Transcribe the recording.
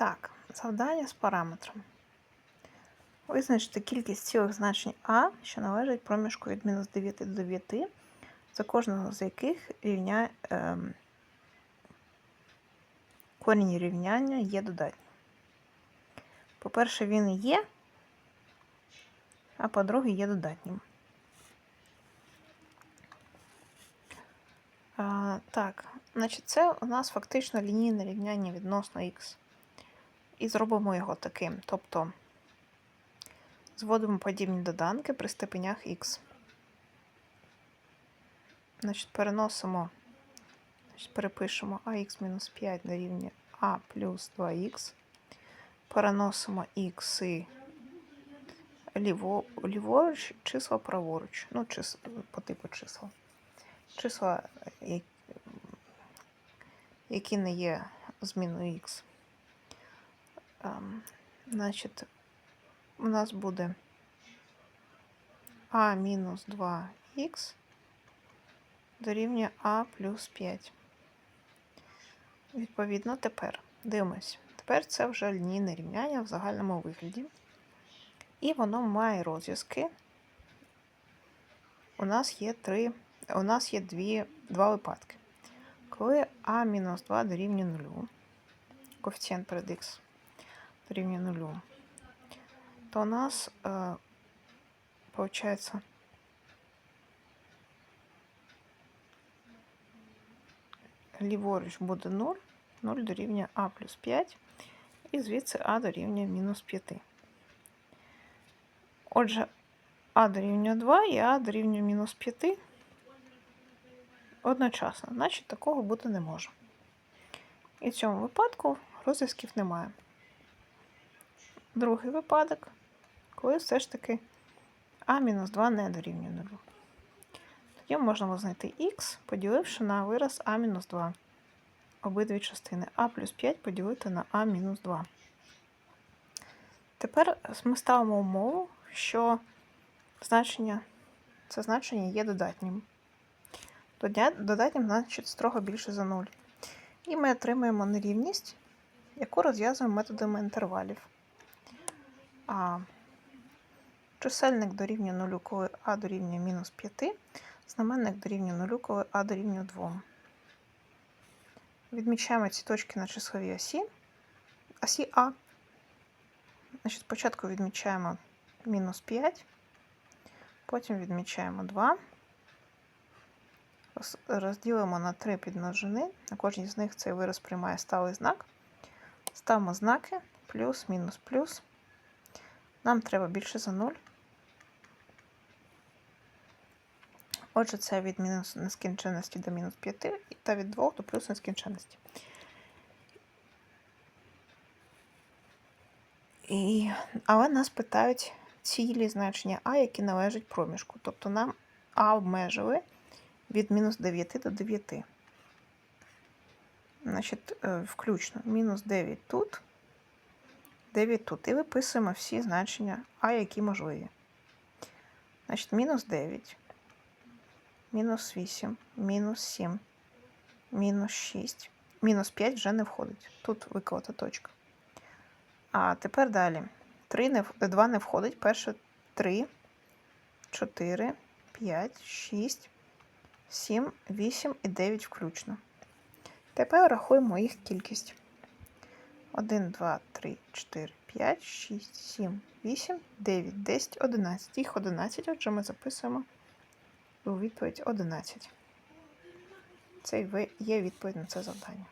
Так, завдання з параметром. Визначити кількість цілих значень А, що належать проміжку від мінус 9 до 9, за кожного з яких рівня, ем, корінь рівняння є додатнім. По-перше, він є, а по-друге, є додатнім. А, так, значить, це у нас фактично лінійне рівняння відносно х. І зробимо його таким. Тобто зводимо подібні доданки при степенях х. Значить, переносимо, значить, перепишемо ax мінус 5 дорівнює а плюс 2х. Переносимо х ліво, ліворуч, числа праворуч. Ну, чис, по типу числа. Числа, які не є зміною х. Значить, у нас буде а мінус 2х дорівнює а плюс 5. Відповідно, тепер дивимось. Тепер це вже лінійне рівняння в загальному вигляді. І воно має розв'язки. У нас є три, у нас є дві, два випадки. Коли а мінус 2 дорівнює 0, коефіцієнт перед х дорівнює 0, то у нас е, получается ліворуч буде 0, 0 дорівнює а плюс 5, і звідси а дорівнює мінус 5. Отже, а дорівнює 2 і а дорівнює мінус 5 одночасно, значить такого бути не може. І в цьому випадку розв'язків немає. Другий випадок, коли все ж таки а-2 не дорівнює 0. Тоді можемо знайти х, поділивши на вираз а-2. Обидві частини а плюс 5 поділити на а-2. Тепер ми ставимо умову, що значення, це значення є додатнім. Додатнім значить строго більше за 0. І ми отримуємо нерівність, яку розв'язуємо методами інтервалів. А чисельник дорівнює 0, коли а дорівнює мінус 5, знаменник дорівнює 0, коли а дорівнює 2. Відмічаємо ці точки на числовій осі, осі А. Значить, спочатку відмічаємо мінус 5, потім відмічаємо 2. Розділимо на 3 підмножини. На кожній з них цей вираз приймає сталий знак. Ставимо знаки плюс, мінус, плюс. Нам треба більше за 0. Отже, це від мінус нескінченності до мінус 5 та від 2 до плюс нескінченності. І, але нас питають цілі значення А, які належать проміжку. Тобто нам А обмежили від мінус 9 до 9. Значить, е, включно мінус 9 тут, 9 тут. І виписуємо всі значення А, які можливі. Значить, мінус 9, мінус 8, мінус 7, мінус 6, мінус 5 вже не входить. Тут виколота точка. А тепер далі. 3 не, 2 не входить. Перше 3, 4, 5, 6, 7, 8 і 9 включно. Тепер рахуємо їх кількість. 1, 2, 3, 4, 5, 6, 7, 8, 9, 10, 11. Їх 11, отже, ми записуємо у відповідь 11. Це є відповідь на це завдання.